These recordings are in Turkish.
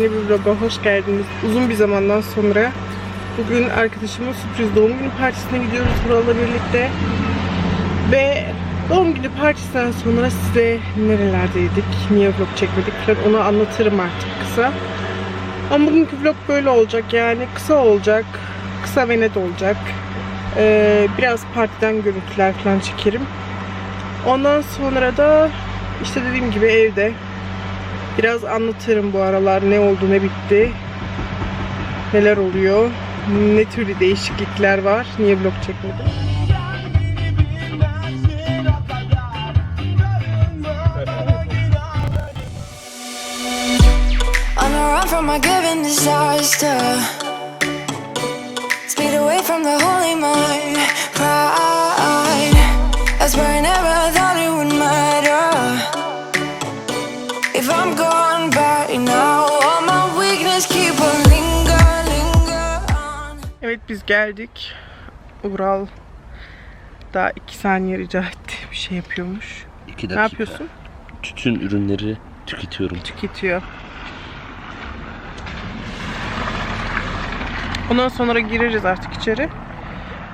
yeni bir vloga hoş geldiniz. Uzun bir zamandan sonra bugün arkadaşımın sürpriz doğum günü partisine gidiyoruz Vural'la birlikte. Ve doğum günü partisinden sonra size nerelerdeydik, niye vlog çekmedik falan onu anlatırım artık kısa. Ama bugünkü vlog böyle olacak yani kısa olacak, kısa ve net olacak. Ee, biraz partiden görüntüler falan çekerim. Ondan sonra da işte dediğim gibi evde biraz anlatırım bu aralar ne oldu ne bitti. Neler oluyor. Ne türlü değişiklikler var. Niye vlog çekmedim? From my given disaster. Speed away from the holy mind. Biz geldik. Ural daha iki saniye rica etti. Bir şey yapıyormuş. İki Ne dakika. yapıyorsun? Tütün ürünleri tüketiyorum. Tüketiyor. Ondan sonra gireriz artık içeri.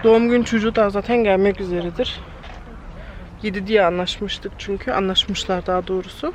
Doğum gün çocuğu da zaten gelmek üzeredir. 7 diye anlaşmıştık çünkü. Anlaşmışlar daha doğrusu.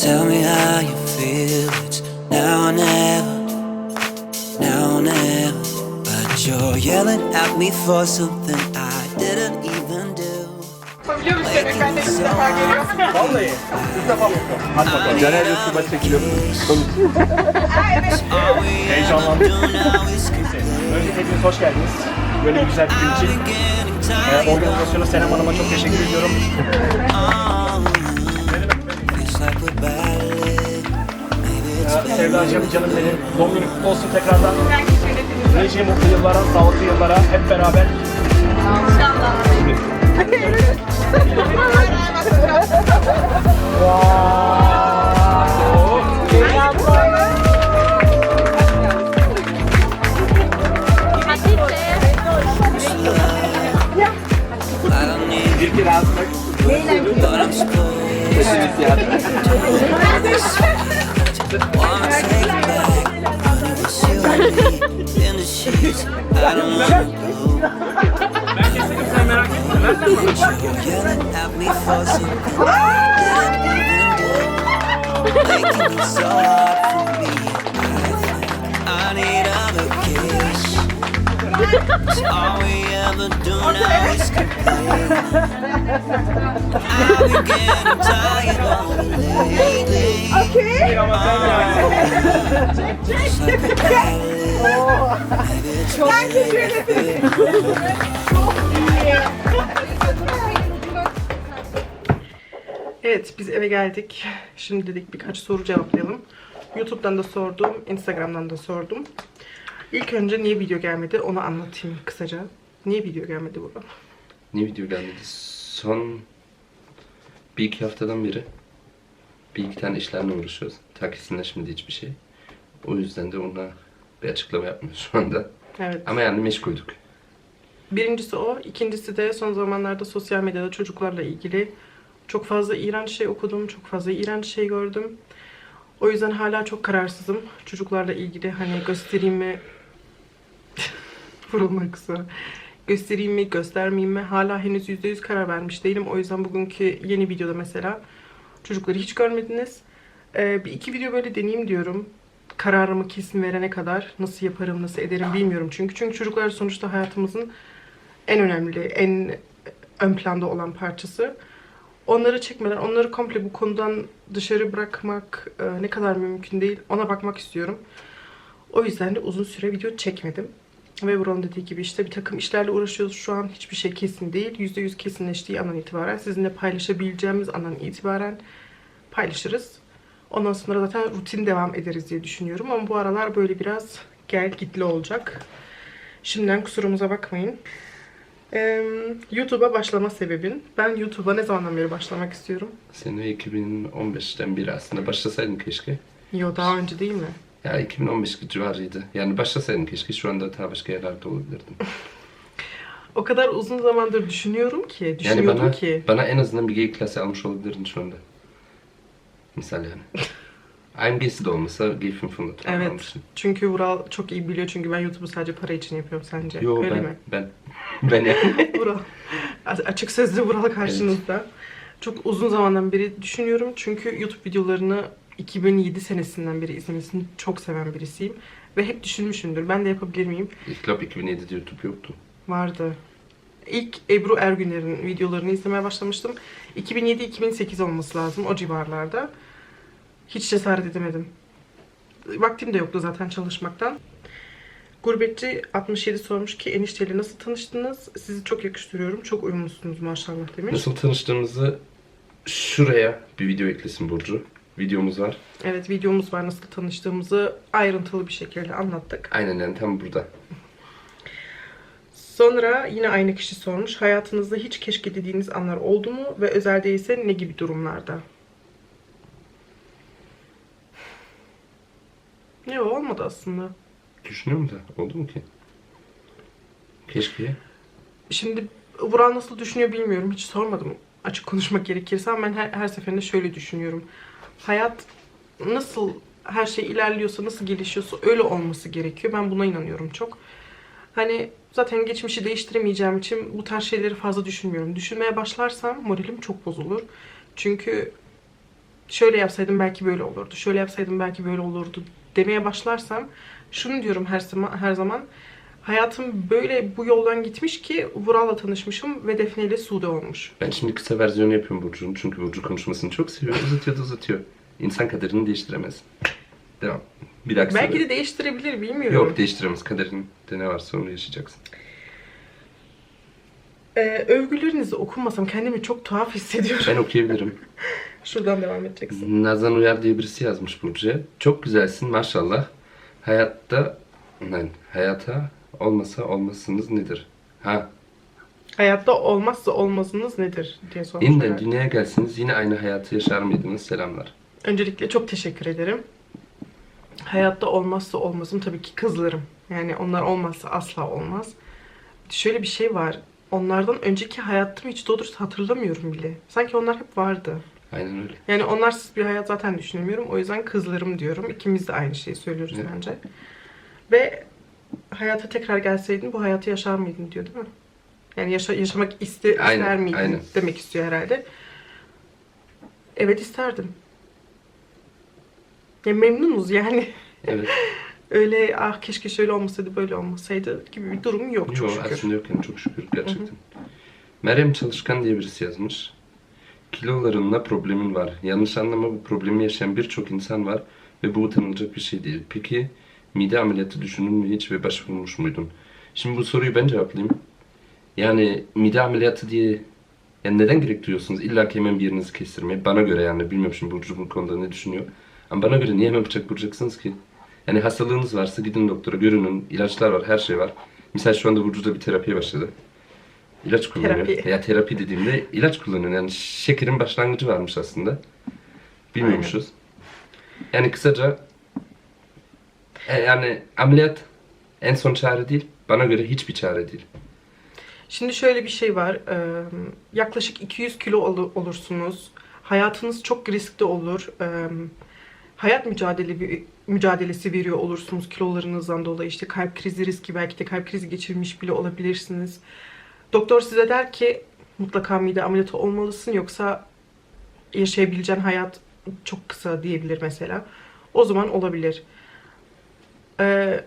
Tell me how you feel, it's now or never, now or never. But you're yelling at me for something I didn't even do. Making so hard Vallahi ilk defa Hadi bakalım. Caner YouTube'a çekiliyor. Heyecanlandım. Önce hepiniz hoş geldiniz. Böyle güzel bir gün için. Ee, organizasyonu Senem Hanım'a çok teşekkür ediyorum. Sevdacığım canım benim. Doğum günü kutlu olsun tekrardan. Nice mutlu yıllara, sağlıklı yıllara hep beraber. I at me for something I didn't even do Making it a battle. Maybe it's Evet biz eve geldik. Şimdi dedik birkaç soru cevaplayalım. YouTube'dan da sordum, Instagram'dan da sordum. İlk önce niye video gelmedi onu anlatayım kısaca. Niye video gelmedi burada? Ne video gelmedi? Son bir iki haftadan beri bir iki tane işlerle uğraşıyoruz. Takisinde şimdi hiçbir şey. O yüzden de ona bir açıklama yapmıyoruz şu anda. Evet. Ama yani meşguldük. Birincisi o. ikincisi de son zamanlarda sosyal medyada çocuklarla ilgili çok fazla iğrenç şey okudum. Çok fazla iğrenç şey gördüm. O yüzden hala çok kararsızım. Çocuklarla ilgili hani göstereyim mi? Vurulmak kısa. Göstereyim mi, göstermeyeyim mi? Hala henüz %100 karar vermiş değilim. O yüzden bugünkü yeni videoda mesela çocukları hiç görmediniz. Ee, bir iki video böyle deneyeyim diyorum. Kararımı kesin verene kadar nasıl yaparım, nasıl ederim bilmiyorum çünkü. Çünkü çocuklar sonuçta hayatımızın en önemli, en ön planda olan parçası. Onları çekmeden, onları komple bu konudan dışarı bırakmak e, ne kadar mümkün değil ona bakmak istiyorum. O yüzden de uzun süre video çekmedim. Ve Vural'ın dediği gibi işte bir takım işlerle uğraşıyoruz şu an. Hiçbir şey kesin değil. %100 kesinleştiği andan itibaren sizinle paylaşabileceğimiz andan itibaren paylaşırız. Ondan sonra zaten rutin devam ederiz diye düşünüyorum. Ama bu aralar böyle biraz gel gitli olacak. Şimdiden kusurumuza bakmayın. Ee, YouTube'a başlama sebebin. Ben YouTube'a ne zamandan beri başlamak istiyorum? Sene 2015'ten beri aslında başlasaydın keşke. Yo daha önce değil mi? Ya 2015 civarıydı. Yani başlasaydın keşke şu anda daha başka yerlerde olabilirdin. O kadar uzun zamandır düşünüyorum ki, Yani düşünüyordum bana, ki. bana en azından bir G klası almış olabilirdin şu anda. Misal yani. AMG'si de olmasa G500'unu tamam Evet. almışsın. Çünkü Vural çok iyi biliyor çünkü ben YouTube'u sadece para için yapıyorum sence. Yo Öyle ben, mi? ben, ben yani. Vural. A- Açık sözlü Vural karşınızda. Çok uzun zamandan beri düşünüyorum. Çünkü YouTube videolarını 2007 senesinden beri izlemesini çok seven birisiyim. Ve hep düşünmüşümdür. Ben de yapabilir miyim? İlk Club 2007'de YouTube yoktu. Vardı. İlk Ebru Ergüner'in videolarını izlemeye başlamıştım. 2007-2008 olması lazım o civarlarda. Hiç cesaret edemedim. Vaktim de yoktu zaten çalışmaktan. Gurbetçi 67 sormuş ki enişteyle nasıl tanıştınız? Sizi çok yakıştırıyorum. Çok uyumlusunuz maşallah demiş. Nasıl tanıştığımızı şuraya bir video eklesin Burcu. Videomuz var. Evet videomuz var nasıl tanıştığımızı ayrıntılı bir şekilde anlattık. Aynen yani tam burada. Sonra yine aynı kişi sormuş. Hayatınızda hiç keşke dediğiniz anlar oldu mu? Ve özel değilse ne gibi durumlarda? Ne olmadı aslında. Düşünüyorum da oldu mu ki? Keşke. Şimdi Vural nasıl düşünüyor bilmiyorum. Hiç sormadım açık konuşmak gerekirse ama ben her, her seferinde şöyle düşünüyorum. Hayat nasıl her şey ilerliyorsa, nasıl gelişiyorsa öyle olması gerekiyor. Ben buna inanıyorum çok. Hani zaten geçmişi değiştiremeyeceğim için bu tarz şeyleri fazla düşünmüyorum. Düşünmeye başlarsam moralim çok bozulur. Çünkü şöyle yapsaydım belki böyle olurdu. Şöyle yapsaydım belki böyle olurdu demeye başlarsam şunu diyorum her zaman her zaman hayatım böyle bu yoldan gitmiş ki Vural'la tanışmışım ve Defne ile Sude olmuş. Ben şimdi kısa versiyonu yapıyorum Burcu'nun. Çünkü Burcu konuşmasını çok seviyor. Uzatıyor da uzatıyor. İnsan kaderini değiştiremez. Devam. Bir dahaki Belki de değiştirebilir bilmiyorum. Yok değiştiremez. Kaderinde ne varsa onu yaşayacaksın. Ee, övgülerinizi okumasam kendimi çok tuhaf hissediyorum. Ben okuyabilirim. Şuradan devam edeceksin. Nazan Uyar diye birisi yazmış Burcu'ya. Çok güzelsin maşallah. Hayatta, yani hayata olmasa olmasınız nedir? Ha, Hayatta olmazsa olmazınız nedir diye sormuş. yeniden herhalde. dünyaya gelseniz yine aynı hayatı yaşar mıydınız? Selamlar. Öncelikle çok teşekkür ederim. Hayatta olmazsa olmazım tabii ki kızlarım. Yani onlar olmazsa asla olmaz. Şöyle bir şey var. Onlardan önceki hayatımı hiç doğru dürüst hatırlamıyorum bile. Sanki onlar hep vardı. Aynen öyle. Yani onlarsız bir hayat zaten düşünemiyorum. O yüzden kızlarım diyorum. İkimiz de aynı şeyi söylüyoruz Evet. bence. Ve hayata tekrar gelseydin bu hayatı yaşar mıydın diyor değil mi? Yani yaşa- yaşamak iste ister Aynen, miydin aynen. demek istiyor herhalde. Evet isterdim. Ya memnunuz yani. Evet. Öyle ah keşke şöyle olmasaydı böyle olmasaydı gibi bir durum yok çok Yok şükür. aslında yok yani çok şükür gerçekten. Meryem Çalışkan diye birisi yazmış. Kilolarınla problemin var. Yanlış anlama bu problemi yaşayan birçok insan var ve bu utanılacak bir şey değil. Peki mide ameliyatı düşündün mü hiç ve başvurmuş muydun? Şimdi bu soruyu ben cevaplayayım. Yani mide ameliyatı diye yani neden gerek duyuyorsunuz? İlla ki hemen bir yerinizi kestirmeye. Bana göre yani bilmiyorum şimdi Burcu bu konuda ne düşünüyor. Ama bana göre niye hemen bıçak vuracaksınız ki? Yani hastalığınız varsa gidin doktora görünün. ilaçlar var, her şey var. Misal şu anda Burcu da bir terapiye başladı. İlaç kullanıyor. Terapi. Ya terapi dediğimde ilaç kullanıyor. Yani şekerin başlangıcı varmış aslında. Bilmiyormuşuz. Yani kısaca e, yani ameliyat en son çare değil. Bana göre hiçbir çare değil. Şimdi şöyle bir şey var. Ee, yaklaşık 200 kilo ol- olursunuz. Hayatınız çok riskli olur. Ee, hayat mücadele mücadelesi veriyor olursunuz kilolarınızdan dolayı. İşte kalp krizi riski belki de kalp krizi geçirmiş bile olabilirsiniz. Doktor size der ki mutlaka mide ameliyatı olmalısın yoksa yaşayabileceğin hayat çok kısa diyebilir mesela. O zaman olabilir. Ee,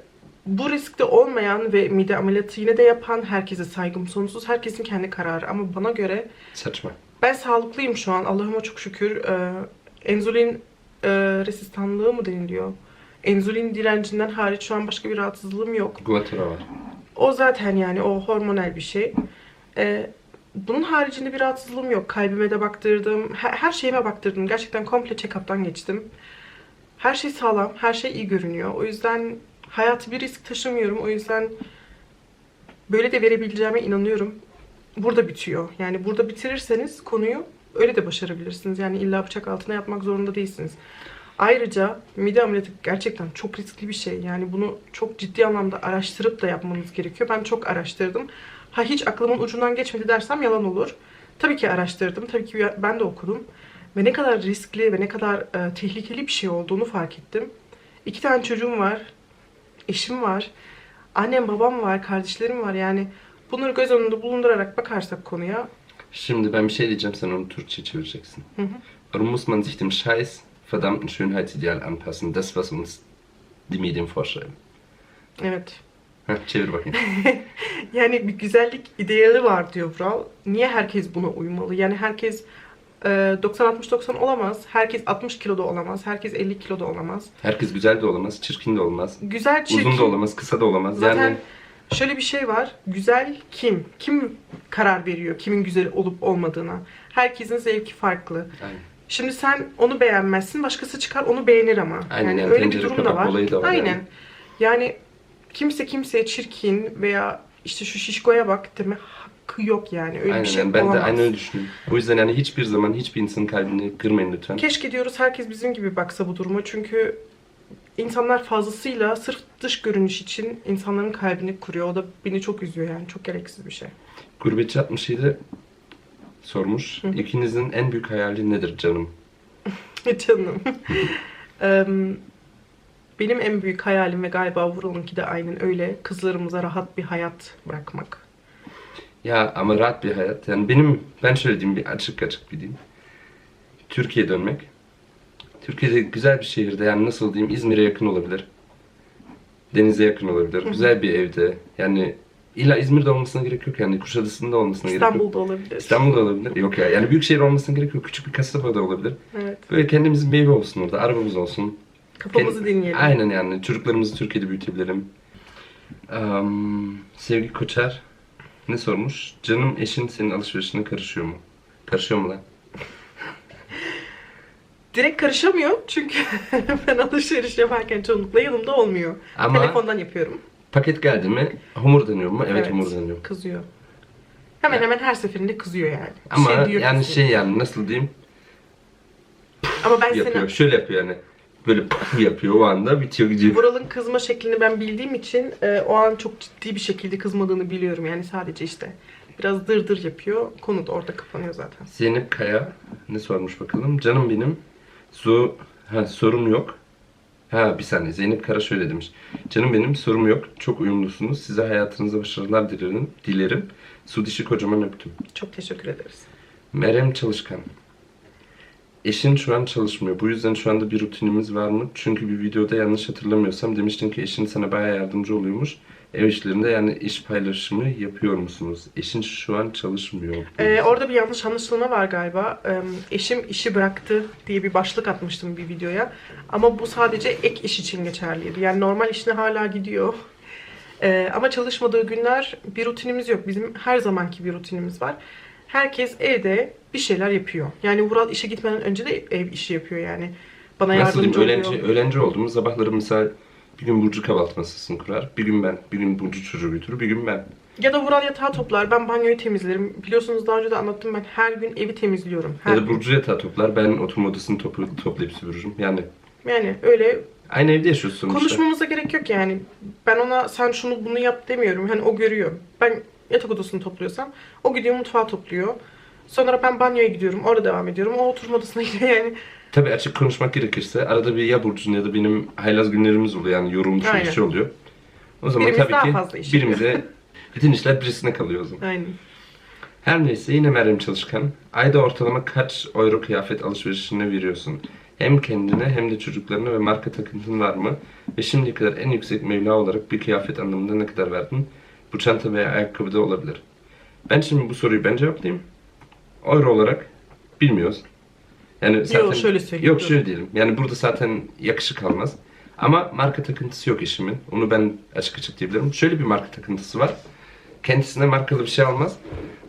bu riskte olmayan ve mide ameliyatı yine de yapan herkese saygım sonsuz. Herkesin kendi kararı ama bana göre Saçma. ben sağlıklıyım şu an. Allah'ıma çok şükür. Ee, enzulin e, resistanlığı mı deniliyor? Enzulin direncinden hariç şu an başka bir rahatsızlığım yok. Guatara var. O zaten yani o hormonal bir şey. Ee, bunun haricinde bir rahatsızlığım yok. Kalbime de baktırdım. Her, her şeyime baktırdım. Gerçekten komple check-up'tan geçtim. Her şey sağlam. Her şey iyi görünüyor. O yüzden hayatı bir risk taşımıyorum. O yüzden böyle de verebileceğime inanıyorum. Burada bitiyor. Yani burada bitirirseniz konuyu öyle de başarabilirsiniz. Yani illa bıçak altına yapmak zorunda değilsiniz. Ayrıca mide ameliyatı gerçekten çok riskli bir şey. Yani bunu çok ciddi anlamda araştırıp da yapmanız gerekiyor. Ben çok araştırdım. Ha hiç aklımın ucundan geçmedi dersem yalan olur. Tabii ki araştırdım. Tabii ki ben de okudum. Ve ne kadar riskli ve ne kadar e, tehlikeli bir şey olduğunu fark ettim. İki tane çocuğum var. Eşim var. Annem babam var. Kardeşlerim var. Yani bunları göz önünde bulundurarak bakarsak konuya Şimdi ben bir şey diyeceğim sen onu Türkçe çevireceksin. Warum muss man sich dem Scheiß verdammten Schönheitsideal anpassen? Das was uns die Medien vorschreiben. evet Heh, çevir bakayım. Yani bir güzellik ideali var diyor Vural. Niye herkes buna uymalı? Yani herkes 90-60-90 olamaz. Herkes 60 kiloda olamaz. Herkes 50 kiloda olamaz. Herkes güzel de olamaz, çirkin de olmaz. Güzel çirkin. Uzun da olamaz, kısa da olamaz. Zaten yani şöyle bir şey var. Güzel kim? Kim karar veriyor kimin güzel olup olmadığına? Herkesin zevki farklı. Aynen. Şimdi sen onu beğenmezsin, başkası çıkar onu beğenir ama. Aynen, yani yani öyle bir durum da var. olayı da var Aynen. yani. Yani kimse kimseye çirkin veya işte şu şişkoya bak deme yok yani. Öyle Aynen bir şey yani ben olamaz. de aynı öyle düşünüyorum. O yüzden yani hiçbir zaman hiçbir insanın kalbini kırmayın lütfen. Keşke diyoruz herkes bizim gibi baksa bu duruma çünkü insanlar fazlasıyla sırf dış görünüş için insanların kalbini kuruyor. O da beni çok üzüyor yani. Çok gereksiz bir şey. Gurbetçi 67 sormuş. İkinizin en büyük hayali nedir canım? Canım. Benim en büyük hayalim ve galiba Vural'ınki de aynen öyle. Kızlarımıza rahat bir hayat bırakmak. Ya ama rahat bir hayat. Yani benim, ben şöyle diyeyim bir açık açık bir diyeyim. Türkiye'ye dönmek. Türkiye'de güzel bir şehirde yani nasıl diyeyim İzmir'e yakın olabilir. Denize yakın olabilir. Güzel bir evde. Yani illa İzmir'de olmasına gerek yok yani Kuşadası'nda olmasına gerek yok. İstanbul'da olabilir. İstanbul'da olabilir. Yok ya yani büyük şehir olmasına gerek yok. Küçük bir kasabada olabilir. Evet. Böyle kendimizin bir evi olsun orada. Arabamız olsun. Kafamızı Kend- dinleyelim. Aynen yani. Çocuklarımızı Türkiye'de büyütebilirim. Am, Sevgi Koçer ne sormuş? Canım eşin senin alışverişine karışıyor mu? Karışıyor mu lan? Direkt karışamıyor çünkü ben alışveriş yaparken çoğunlukla yanımda olmuyor. Ama- Telefondan yapıyorum. Paket geldi mi homurdanıyor mu? Evet, homurdanıyor. Kızıyor. Hemen hemen her seferinde kızıyor yani. Bir Ama şey diyor, yani kızıyor. şey yani nasıl diyeyim Ama ben yapıyor. seni Şöyle yapıyor yani. Böyle yapıyor o anda bitiyor gidiyor. Vural'ın kızma şeklini ben bildiğim için e, o an çok ciddi bir şekilde kızmadığını biliyorum. Yani sadece işte biraz dır dır yapıyor. Konu da orada kapanıyor zaten. Zeynep Kaya ne sormuş bakalım? Canım benim su ha, sorun yok. Ha bir saniye Zeynep Kara şöyle demiş. Canım benim sorum yok. Çok uyumlusunuz. Size hayatınızda başarılar dilerim. dilerim. Su dişi kocaman öptüm. Çok teşekkür ederiz. Merem Çalışkan. Eşin şu an çalışmıyor. Bu yüzden şu anda bir rutinimiz var mı? Çünkü bir videoda yanlış hatırlamıyorsam demiştin ki eşin sana bayağı yardımcı oluyormuş. Ev işlerinde yani iş paylaşımı yapıyor musunuz? Eşin şu an çalışmıyor. Ee, orada bir yanlış anlaşılma var galiba. Ee, eşim işi bıraktı diye bir başlık atmıştım bir videoya. Ama bu sadece ek iş için geçerliydi. Yani normal işine hala gidiyor. Ee, ama çalışmadığı günler bir rutinimiz yok. Bizim her zamanki bir rutinimiz var. Herkes evde bir şeyler yapıyor. Yani Vural işe gitmeden önce de ev işi yapıyor yani. Bana Nasıl yardımcı diyeyim oluyor. öğlenci, öğlenci olduğumuz sabahları mesela bir gün Burcu kahvaltı masasını kurar. Bir gün ben, bir gün Burcu çocuğu götürür, bir gün ben. Ya da Vural yatağı toplar, ben banyoyu temizlerim. Biliyorsunuz daha önce de anlattım ben her gün evi temizliyorum. Her Ya da gün. Burcu yatağı toplar, ben oturma odasını topla- toplayıp süpürürüm. Yani Yani öyle aynı evde yaşıyoruz sonuçta. konuşmamıza gerek yok yani. Ben ona sen şunu bunu yap demiyorum. Hani o görüyor. Ben yatak odasını topluyorsam o gidiyor mutfağı topluyor. Sonra ben banyoya gidiyorum. Orada devam ediyorum. O oturma odasına gidiyor yani. Tabii açık konuşmak gerekirse arada bir ya Burcu'nun ya da benim haylaz günlerimiz oluyor yani yorum Aynen. işi oluyor. O zaman Birimiz tabii daha ki fazla iş birimize bütün işler birisine kalıyor o zaman. Aynen. Her neyse yine Meryem Çalışkan. Ayda ortalama kaç euro kıyafet alışverişine veriyorsun? Hem kendine hem de çocuklarına ve marka takıntın var mı? Ve şimdiye kadar en yüksek meblağ olarak bir kıyafet anlamında ne kadar verdin? Bu çanta veya ayakkabıda olabilir. Ben şimdi bu soruyu ben cevaplayayım. Euro olarak bilmiyoruz. Yani zaten, şöyle söyleyeyim, Yok şöyle diyelim. Yani burada zaten yakışık almaz. Ama marka takıntısı yok eşimin. Onu ben açık açık diyebilirim. Şöyle bir marka takıntısı var. Kendisine markalı bir şey almaz.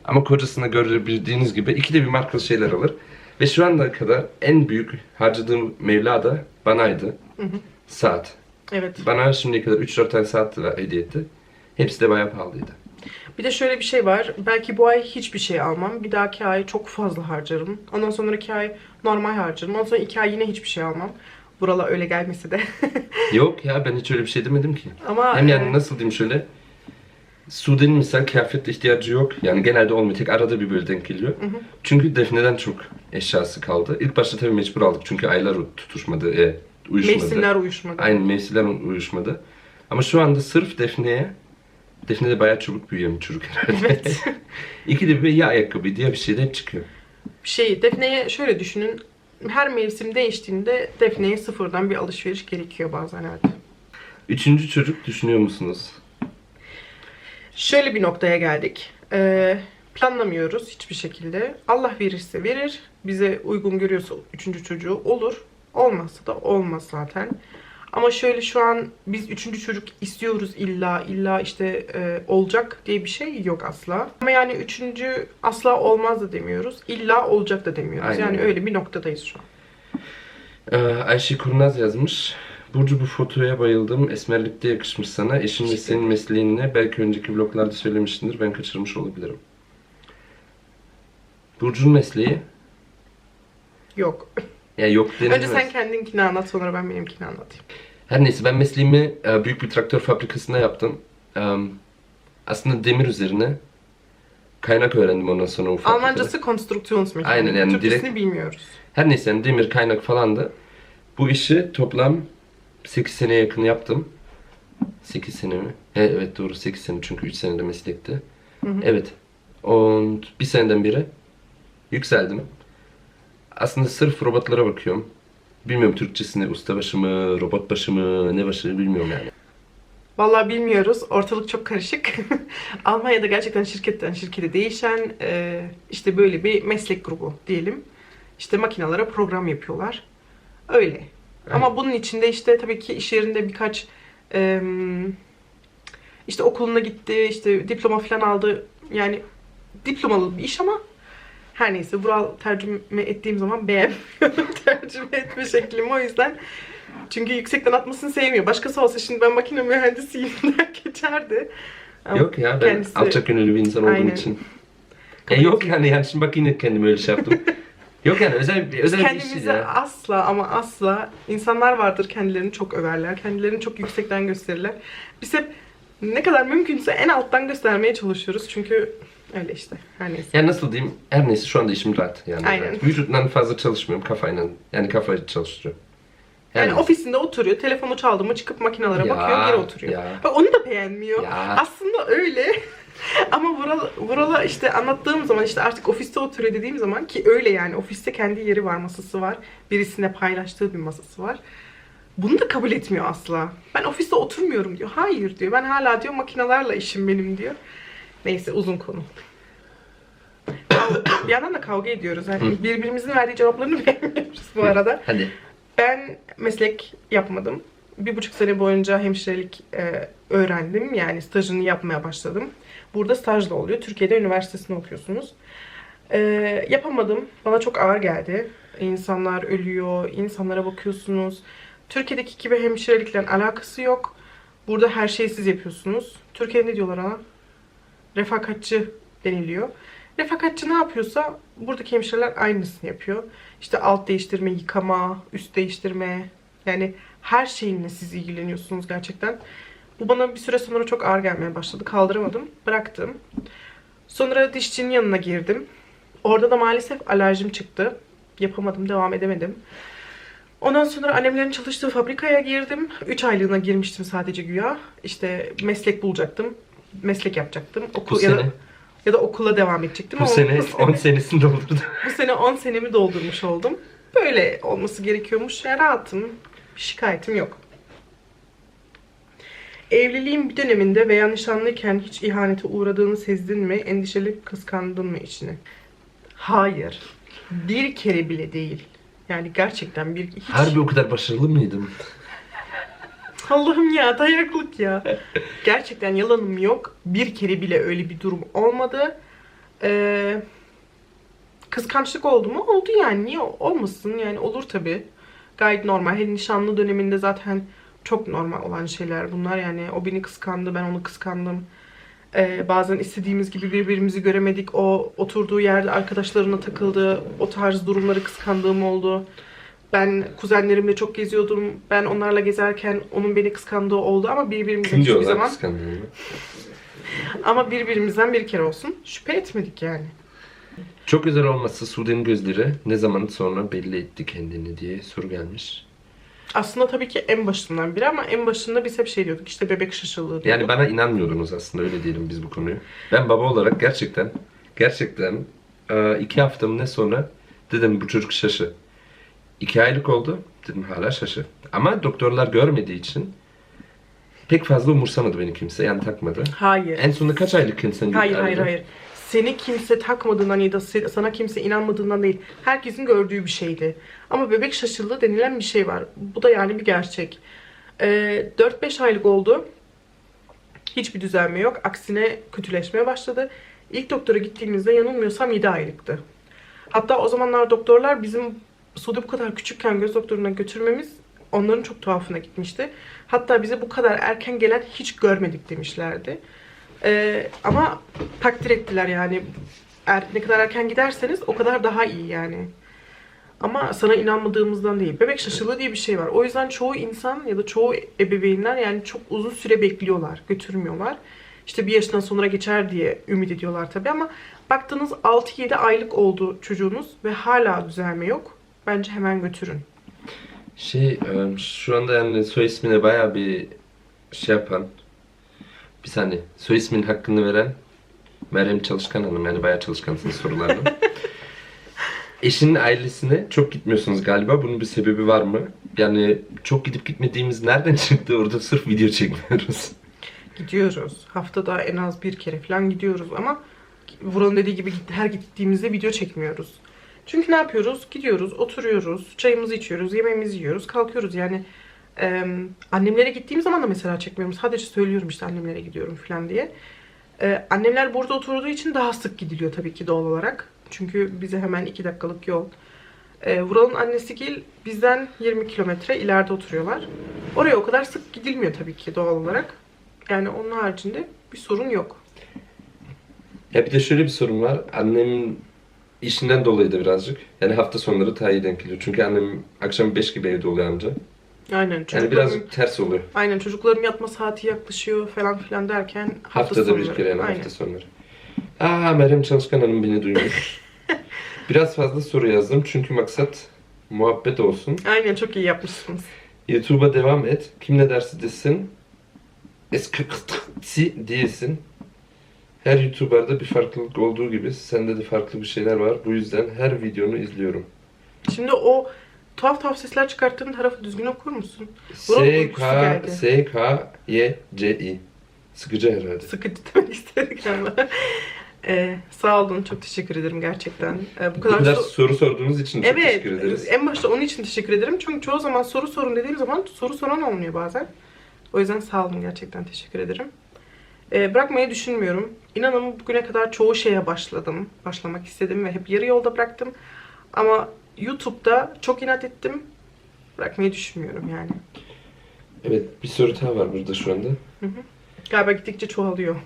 Ama kocasına görebildiğiniz gibi ikide bir markalı şeyler alır. Ve şu anda kadar en büyük harcadığım mevla da banaydı. Saat. Evet. Bana şimdiye kadar 3-4 tane saat hediye etti. Hepsi de bayağı pahalıydı. Bir de şöyle bir şey var. Belki bu ay hiçbir şey almam. Bir dahaki ay çok fazla harcarım. Ondan sonraki ay normal harcarım. Ondan sonra iki ay yine hiçbir şey almam. Buralar öyle gelmesi de. Yok ya ben hiç öyle bir şey demedim ki. Ama Hem yani e, nasıl diyeyim şöyle. Sude'nin misal kıyafetle ihtiyacı yok. Yani genelde olmuyor. Tek arada bir böyle denk geliyor. Çünkü Defne'den çok eşyası kaldı. İlk başta tabii mecbur aldık. Çünkü aylar tutuşmadı. E, uyuşmadı. mevsimler uyuşmadı. Aynen mevsimler uyuşmadı. Ama şu anda sırf Defne'ye Defne de bayağı çabuk büyüyen bir çocuk herhalde. Evet. İkide bir ya ayakkabı diye bir şey de hep çıkıyor. şey Defne'ye şöyle düşünün. Her mevsim değiştiğinde Defne'ye sıfırdan bir alışveriş gerekiyor bazen evet. Üçüncü çocuk düşünüyor musunuz? Şöyle bir noktaya geldik. Ee, planlamıyoruz hiçbir şekilde. Allah verirse verir. Bize uygun görüyorsa üçüncü çocuğu olur. Olmazsa da olmaz zaten. Ama şöyle şu an biz üçüncü çocuk istiyoruz illa illa işte e, olacak diye bir şey yok asla. Ama yani üçüncü asla olmaz da demiyoruz. İlla olacak da demiyoruz. Aynen yani öyle. bir noktadayız şu an. Ee, Ayşe Kurnaz yazmış. Burcu bu fotoya bayıldım. Esmerlikte yakışmış sana. Eşin ve senin mesleğinle belki önceki vloglarda söylemişsindir. Ben kaçırmış olabilirim. Burcu'nun mesleği Yok. ya yok. Önce sen kendinkini anlat sonra ben benimkini anlatayım. Her neyse ben mesleğimi e, büyük bir traktör fabrikasında yaptım. E, aslında demir üzerine kaynak öğrendim ondan sonra fabrikada. Almancası konstrüksiyonsmekanik. Aynen, yani Türkçesini direkt- bilmiyoruz. Her neyse yani demir kaynak falan da bu işi toplam 8 seneye yakın yaptım. 8 sene mi? E, evet doğru 8 sene çünkü 3 senede meslekti. Evet. On, bir seneden beri yükseldim. Aslında sırf robotlara bakıyorum. Bilmiyorum Türkçesini ustabaşı mı, robot başı mı, ne başı bilmiyorum yani. Vallahi bilmiyoruz. Ortalık çok karışık. Almanya'da gerçekten şirketten şirkete değişen e, işte böyle bir meslek grubu diyelim. İşte makinalara program yapıyorlar. Öyle. Ama bunun içinde işte tabii ki iş yerinde birkaç e, işte okuluna gitti, işte diploma falan aldı. Yani diplomalı bir iş ama her neyse Vural tercüme ettiğim zaman beğenmiyorum tercüme etme şeklimi o yüzden. Çünkü yüksekten atmasını sevmiyor. Başkası olsa şimdi ben makine mühendisiyim der geçerdi. Ama Yok ya ben kendisi- alçak gönüllü bir insan olduğum Aynen. için. E yok yani yani şimdi bak yine kendime öyle şey yaptım. yok yani özel bir özel bir iş değil Kendimizi ya. asla ama asla insanlar vardır kendilerini çok överler. Kendilerini çok yüksekten gösterirler. Biz hep ne kadar mümkünse en alttan göstermeye çalışıyoruz. Çünkü öyle işte. Her neyse. Yani nasıl diyeyim? Her neyse şu anda işim rahat yani. Aynen. rahat. Vücuttan fazla çalışmıyorum kafayla. Yani kafayı çalıştırıyorum. Yani neyse. ofisinde oturuyor, telefonu çaldı mı çıkıp makinalara Ya, bakıyor, geri oturuyor. ya. Bak onu da beğenmiyor. Ya. Aslında öyle. Ama Vural, Vural'a işte anlattığım zaman işte artık ofiste oturuyor dediğim zaman ki öyle yani ofiste kendi yeri var, masası var. Birisine paylaştığı bir masası var. Bunu da kabul etmiyor asla. Ben ofiste oturmuyorum diyor. Hayır diyor. Ben hala diyor makinalarla işim benim diyor. Neyse uzun konu. Bir yandan da kavga ediyoruz. Yani birbirimizin verdiği cevaplarını beğenmiyoruz bu arada. Hadi. Ben meslek yapmadım. Bir buçuk sene boyunca hemşirelik e, öğrendim. Yani stajını yapmaya başladım. Burada staj da oluyor. Türkiye'de üniversitesinde okuyorsunuz. E, yapamadım. Bana çok ağır geldi. İnsanlar ölüyor. insanlara bakıyorsunuz. Türkiye'deki gibi hemşirelikle alakası yok. Burada her şeyi siz yapıyorsunuz. Türkiye'de ne diyorlar ona? Refakatçi deniliyor. Refakatçi ne yapıyorsa buradaki hemşireler aynısını yapıyor. İşte alt değiştirme, yıkama, üst değiştirme. Yani her şeyinle siz ilgileniyorsunuz gerçekten. Bu bana bir süre sonra çok ağır gelmeye başladı. Kaldıramadım. Bıraktım. Sonra dişçinin yanına girdim. Orada da maalesef alerjim çıktı. Yapamadım, devam edemedim. Ondan sonra annemlerin çalıştığı fabrikaya girdim. 3 aylığına girmiştim sadece güya. İşte meslek bulacaktım. Meslek yapacaktım. Bu Okul ya da, sene, ya da okula devam edecektim. bu ama sene bu 10 senesini doldurdu. bu sene 10 senemi doldurmuş oldum. Böyle olması gerekiyormuş. Ya rahatım. Bir şikayetim yok. Evliliğin bir döneminde veya nişanlıyken hiç ihanete uğradığını sezdin mi? Endişeli kıskandın mı içini? Hayır. Bir kere bile değil. Yani gerçekten bir hiç... Harbi o kadar başarılı mıydım? Allah'ım ya dayaklık ya. Gerçekten yalanım yok. Bir kere bile öyle bir durum olmadı. Ee, kıskançlık oldu mu? Oldu yani. Niye olmasın? Yani olur tabii. Gayet normal. Hele nişanlı döneminde zaten çok normal olan şeyler bunlar. Yani o beni kıskandı, ben onu kıskandım. Ee, bazen istediğimiz gibi birbirimizi göremedik. O oturduğu yerde arkadaşlarına takıldı. O tarz durumları kıskandığım oldu. Ben kuzenlerimle çok geziyordum. Ben onlarla gezerken onun beni kıskandığı oldu ama birbirimizden Kim hiçbir diyorlar zaman kıskandığını? ama birbirimizden bir kere olsun şüphe etmedik yani. Çok güzel olması Sude'nin gözleri ne zaman sonra belli etti kendini diye soru gelmiş. Aslında tabii ki en başından biri ama en başında biz hep şey diyorduk işte bebek şaşılığı diyorduk. Yani bana inanmıyordunuz aslında öyle diyelim biz bu konuyu. Ben baba olarak gerçekten gerçekten e, iki hafta mı ne sonra dedim bu çocuk şaşı. İki aylık oldu dedim hala şaşı. Ama doktorlar görmediği için pek fazla umursamadı beni kimse yani takmadı. Hayır. En sonunda kaç aylıkken sen Hayır hayır hayır. Seni kimse takmadığından ya da se- sana kimse inanmadığından değil. Herkesin gördüğü bir şeydi. Ama bebek şaşılığı denilen bir şey var. Bu da yani bir gerçek. Ee, 4-5 aylık oldu. Hiçbir düzelme yok. Aksine kötüleşmeye başladı. İlk doktora gittiğimizde yanılmıyorsam 7 aylıktı. Hatta o zamanlar doktorlar bizim Sude bu kadar küçükken göz doktoruna götürmemiz onların çok tuhafına gitmişti. Hatta bize bu kadar erken gelen hiç görmedik demişlerdi. Ee, ama takdir ettiler yani. Er, ne kadar erken giderseniz o kadar daha iyi yani. Ama sana inanmadığımızdan değil. Bebek şaşılığı diye bir şey var. O yüzden çoğu insan ya da çoğu ebeveynler yani çok uzun süre bekliyorlar. Götürmüyorlar. İşte bir yaşından sonra geçer diye ümit ediyorlar tabii ama baktığınız 6-7 aylık oldu çocuğunuz ve hala düzelme yok. Bence hemen götürün. Şey e, şu anda yani soy ismine bayağı bir şey yapan bir saniye soy ismin hakkını veren Meryem Çalışkan Hanım yani bayağı çalışkansınız sorularda. Eşinin ailesine çok gitmiyorsunuz galiba. Bunun bir sebebi var mı? Yani çok gidip gitmediğimiz nereden çıktı? Orada sırf video çekmiyoruz. Gidiyoruz. Haftada en az bir kere falan gidiyoruz ama Vural'ın dediği gibi her gittiğimizde video çekmiyoruz. Çünkü ne yapıyoruz? Gidiyoruz, oturuyoruz, çayımızı içiyoruz, yemeğimizi yiyoruz, kalkıyoruz. Yani e, annemlere gittiğim zaman da mesela çekmiyorum. Sadece söylüyorum işte annemlere gidiyorum falan diye. E, annemler burada oturduğu için daha sık gidiliyor tabii ki doğal olarak. Çünkü bize hemen iki dakikalık yol. E, Vural'ın annesi Gil bizden 20 kilometre ileride oturuyorlar. Oraya o kadar sık gidilmiyor tabii ki doğal olarak. Yani onun haricinde bir sorun yok. Ya bir de şöyle bir sorun var. Annem işinden dolayı da birazcık. Yani hafta sonları ta iyi denk geliyor. Çünkü annem akşam 5 gibi evde oluyor amca. Aynen Yani birazcık ters oluyor. aynen çocukların yatma saati yaklaşıyor falan filan derken hafta Haftada bir sonları. kere yani aynen. hafta sonları. Aa Meryem Çalışkan Hanım beni duymuş. Biraz fazla soru yazdım çünkü maksat muhabbet olsun. Aynen çok iyi yapmışsınız. YouTube'a devam et. Kim ne dersi desin. Eskıktıksi diyesin. Her YouTuber'da bir farklılık olduğu gibi sende de farklı bir şeyler var. Bu yüzden her videonu izliyorum. Şimdi o tuhaf tuhaf sesler çıkarttığın tarafı düzgün okur musun? S K. S K Y C I. Sıkıcı herhalde. Sıkıcı demek istedik galiba. Ee, sağ olun. Çok teşekkür ederim gerçekten. Ee, bu kadar, kadar so- soru sorduğunuz için çok Evet. teşekkür ederiz. En başta onun için teşekkür ederim. Çünkü çoğu zaman soru sorun dediğim zaman soru soran olmuyor bazen. O yüzden sağ olun gerçekten teşekkür ederim. Ee, bırakmayı düşünmüyorum. İnanın bugüne kadar çoğu şeye başladım. Başlamak istedim ve hep yarı yolda bıraktım. Ama YouTube'da çok inat ettim. Bırakmayı düşünmüyorum yani. Evet bir soru daha var burada şu anda. Galiba gittikçe çoğalıyor.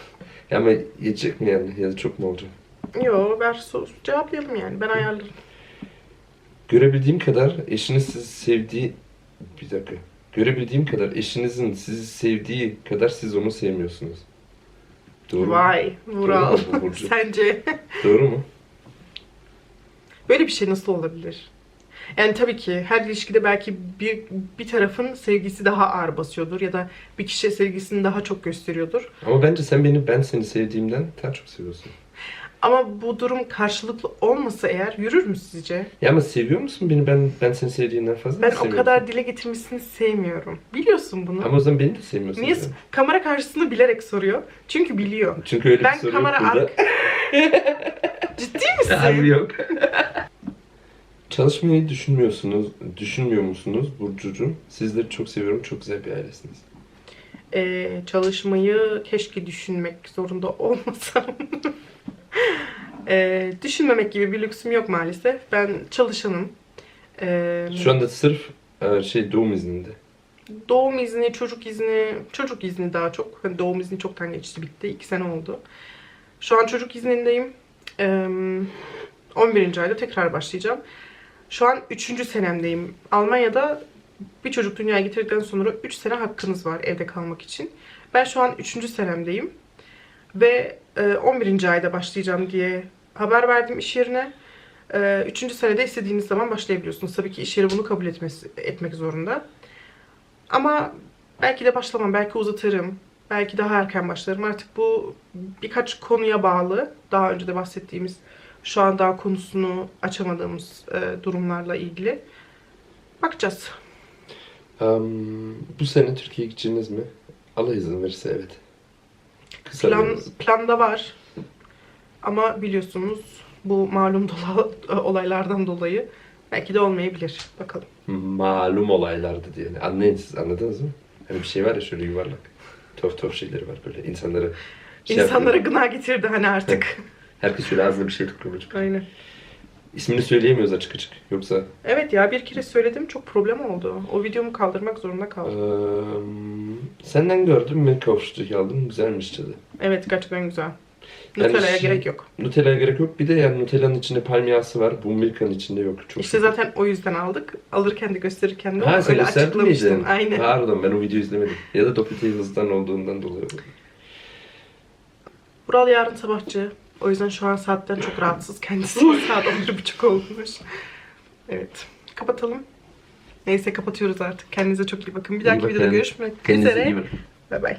Ama yetecek mi yani ya da çok mu olacak? Yo ver sor, cevaplayalım yani. Ben ayarlarım. Görebildiğim kadar eşiniz sizi sevdiği... Bir dakika. Görebildiğim kadar eşinizin sizi sevdiği kadar siz onu sevmiyorsunuz. Doğru mu? Vay Vural. Doğru mu bu Burcu? Sence? Doğru mu? Böyle bir şey nasıl olabilir? Yani tabii ki her ilişkide belki bir bir tarafın sevgisi daha ağır basıyordur ya da bir kişi sevgisini daha çok gösteriyordur. Ama bence sen beni ben seni sevdiğimden daha çok seviyorsun. Ama bu durum karşılıklı olmasa eğer yürür mü sizce? Ya ama seviyor musun beni ben ben seni sevdiğinden fazla Ben o seviyorum? kadar dile getirmesini sevmiyorum. Biliyorsun bunu. Ama o zaman beni de sevmiyorsun. Niye sen. kamera karşısında bilerek soruyor? Çünkü biliyor. Çünkü öyle Ben bir soru kamera yok burada. Ciddi misin? Abi yok. Çalışmayı düşünmüyorsunuz, düşünmüyor musunuz Burcucuğum? Sizleri çok seviyorum, çok güzel bir ailesiniz. Ee, çalışmayı keşke düşünmek zorunda olmasam. Ee, düşünmemek gibi bir lüksüm yok maalesef. Ben çalışanım. Ee, Şu anda sırf e, şey doğum izninde. Doğum izni, çocuk izni, çocuk izni daha çok. Hani doğum izni çoktan geçti, bitti. 2 sene oldu. Şu an çocuk iznindeyim. Ee, 11. ayda tekrar başlayacağım. Şu an 3. senemdeyim. Almanya'da bir çocuk dünyaya getirdikten sonra 3 sene hakkınız var evde kalmak için. Ben şu an 3. senemdeyim. Ve e, 11. ayda başlayacağım diye haber verdim iş yerine. E, Üçüncü senede istediğiniz zaman başlayabiliyorsunuz. Tabii ki iş yeri bunu kabul etmesi, etmek zorunda. Ama belki de başlamam, belki uzatırım. Belki daha erken başlarım. Artık bu birkaç konuya bağlı. Daha önce de bahsettiğimiz, şu an daha konusunu açamadığımız e, durumlarla ilgili. Bakacağız. Am, bu sene Türkiye'ye gideceğiniz mi? Allah izin verirse evet. Plan, planda var. Ama biliyorsunuz bu malum dola, olaylardan dolayı belki de olmayabilir. Bakalım. malum olaylardı diye. Yani anlayın siz anladınız mı? Hani bir şey var ya şöyle yuvarlak. Tuhaf tuhaf şeyleri var böyle insanları şey İnsanlara yapıyor. gına getirdi hani artık. Herkes şöyle ağzına bir şey tıklıyor. Aynen. İsmini söyleyemiyoruz açık açık. Yoksa Evet ya bir kere söyledim çok problem oldu. O videomu kaldırmak zorunda kaldım. Eee, senden gördüm aufstieg aldım. Güzelmiş tadı. Evet gerçekten güzel. Yani Nutella'ya şey- gerek yok. Nutella'ya gerek yok. Bir de yani Nutella'nın içinde palm yağısı var. Bu Milka'nın içinde yok. Çok İşte zaten o yüzden aldık. Alırken de gösterirken de Ha sen öyle gösterdin açıklamıştım. miydin? Aynen. Pardon ben o videoyu izlemedim. Ya da Doppelt'e hızdan olduğundan dolayı. Vural yarın sabahçı. O yüzden şu an saatten çok rahatsız kendisi. Saat 11.30 olmuş. Evet. Kapatalım. Neyse kapatıyoruz artık. Kendinize çok iyi bakın. Bir dahaki videoda görüşmek Kendinize iyi üzere. bakın. Bay bay.